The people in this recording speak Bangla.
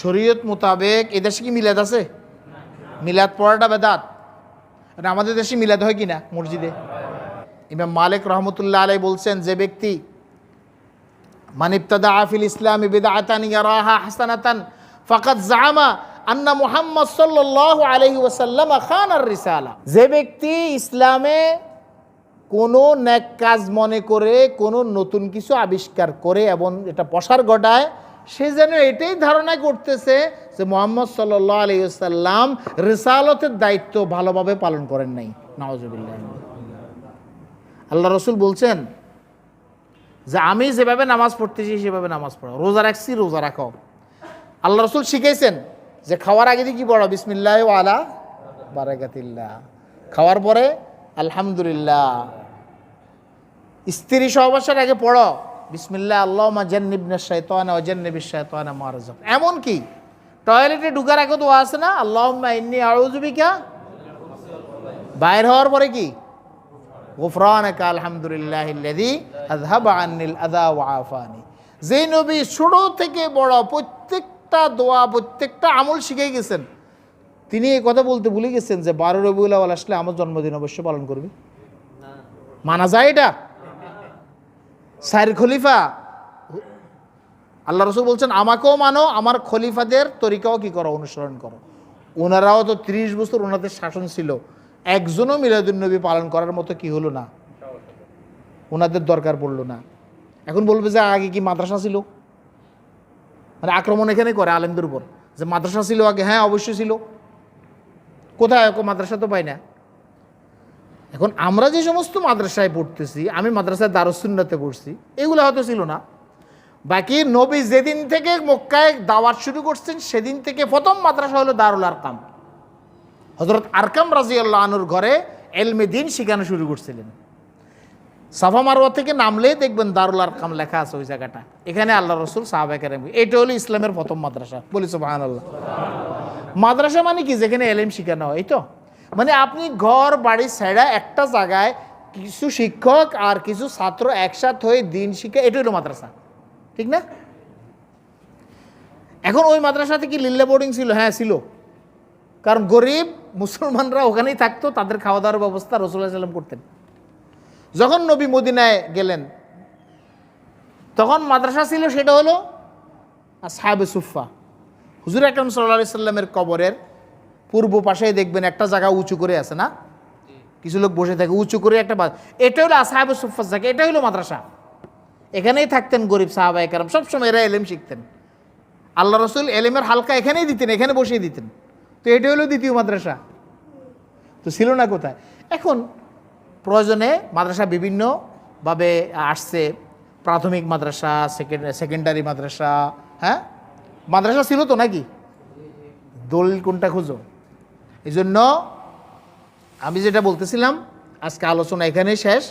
শরীয়ত মোতাবেক এ দেশে কি মিলাদ আছে? মিলাদ পড়াটা বেদাত। আর আমাদের দেশে মিলাদ হয় কি না? মসজিদে। ইমাম মালিক রহমতুল্লাহ আলাই বলছেন, যে ব্যক্তি মানিবতাদা আফিল ইসলামী ফাকাদ জামা খানার রিসালা। যে ব্যক্তি ইসলামে কোনো ন্যাক কাজ মনে করে, কোনো নতুন কিছু আবিষ্কার করে এবং এটা প্রসার ঘটায় সে যেন এটাই ধারণা করতেছে যে মোহাম্মদ সাল্লাহ আলাইসাল্লাম রিসালতের দায়িত্ব ভালোভাবে পালন করেন নাই। নওয়াজবিল্লাহ আল্লাহ রসুল বলছেন যে আমি যেভাবে নামাজ পড়তেছি, সেভাবে নামাজ পড়ো রোজা রাখছি, রোজা রাখো আল্লাহ রসুল শিখেছেন যে খাওয়ার আগে কি পড়ো বিসমিল্লাহ আলা বারাকাতিল্লাহ। খাওয়ার পরে আলহামদুলিল্লাহ। স্ত্রী সহবাসের আগে পড়ো বিসমিল্লাহ আল্লাহ জান্নিবনা শৈতান অজান্নিবি শৈতান মারজক এমন কি? টয়লেটে ঢুকার আগে তো আছে না? আল্লাহ ইন্নি আউজুবিকা বাইর হওয়ার পরে কি? গোফরানক আলহামদুলিল্লাহ আনিল আদা ওয়াফানি যে নবী ছোট থেকে বড় প্রত্যেকটা দোয়া, প্রত্যেকটা আমল শিখে গেছেন। তিনি এই কথা বলতে ভুলে গেছেন যে বারো রবিউল আসলে আমার জন্মদিন অবশ্যই পালন করবে। মানা যায় এটা? সাইর খলিফা। আল্লাহ রসুল বলছেন, আমাকেও মানো, আমার খলিফাদের তরিকাও কি করো, অনুসরণ করো। ওনারাও তো ত্রিশ বছর ওনাদের শাসন ছিল। একজনও মিলাদুন্নবী পালন করার মতো কি হলো না? ওনাদের দরকার পড়ল না। এখন বলবে যে, আগে কি মাদ্রাসা ছিল? মানে আক্রমণ এখানে করে আলেমদের উপর। যে মাদ্রাসা ছিল আগে? হ্যাঁ অবশ্যই ছিল। কোথায়? মাদ্রাসা তো পাই না। এখন আমরা যে সমস্ত মাদ্রাসায় পড়তেছি, আমি মাদ্রাসায় দারুসুন্নাতে পড়ছি, এগুলো হয়তো ছিল না। বাকি নবী যেদিন থেকে মক্কায় দাওয়াত শুরু করছেন, সেদিন থেকে প্রথম মাদ্রাসা হলো দারুল আরকাম। হজরত আরকাম রাজি আল্লাহ আনুর ঘরে এলমে দিন শিখানো শুরু করছিলেন। সাফা মারোয়া থেকে নামলেই দেখবেন দারুল আরকাম লেখা আছে ওই জায়গাটা। এখানে আল্লাহ রসুল সাহাবাকের এটা হলো ইসলামের প্রথম মাদ্রাসা, বলি আল্লাহ মাদ্রাসা মানে কি? যেখানে এলেম শিখানো হয়, এই তো? মানে আপনি ঘর, বাড়ি ছেড়া একটা জায়গায় কিছু শিক্ষক আর কিছু ছাত্র একসাথ হয়ে দিন শিখে এটা হলো মাদ্রাসা। ঠিক না? এখন ওই মাদ্রাসাতে কি লিল্লা বোর্ডিং ছিল? হ্যাঁ ছিল। কারণ গরিব মুসলমানরা ওখানেই থাকতো, তাদের খাওয়া দাওয়ার ব্যবস্থা রসুল্লাহ সাল্লাম করতেন। যখন নবী মদিনায় গেলেন, তখন মাদ্রাসা ছিল, সেটা হলো সাহেবে সুফা হুজুর আকরম সাল্লা সাল্লামের কবরের পূর্ব পাশে দেখবেন একটা জায়গা উঁচু করে আছে, না? কিছু লোক বসে থাকে, উঁচু করে একটা এটা হলো সাহেবে সুফার জায়গা এটা হলো মাদ্রাসা। এখানেই থাকতেন গরিব সাহাবা একরাম সবসময় এরা এলেম শিখতেন। আল্লাহ রসুল এলেমের হালকা এখানেই দিতেন, এখানে বসিয়ে দিতেন। তো এটা হলো দ্বিতীয় মাদ্রাসা। তো ছিল না কোথায়? এখন প্রয়োজনে মাদ্রাসা বিভিন্নভাবে আসছে। প্রাথমিক মাদ্রাসা সেকেন্ড সেকেন্ডারি মাদ্রাসা হ্যাঁ? মাদ্রাসা ছিল তো নাকি? দলিল কোনটা খুঁজো? এই জন্য আমি যেটা বলতেছিলাম আজকে আলোচনা এখানেই শেষ।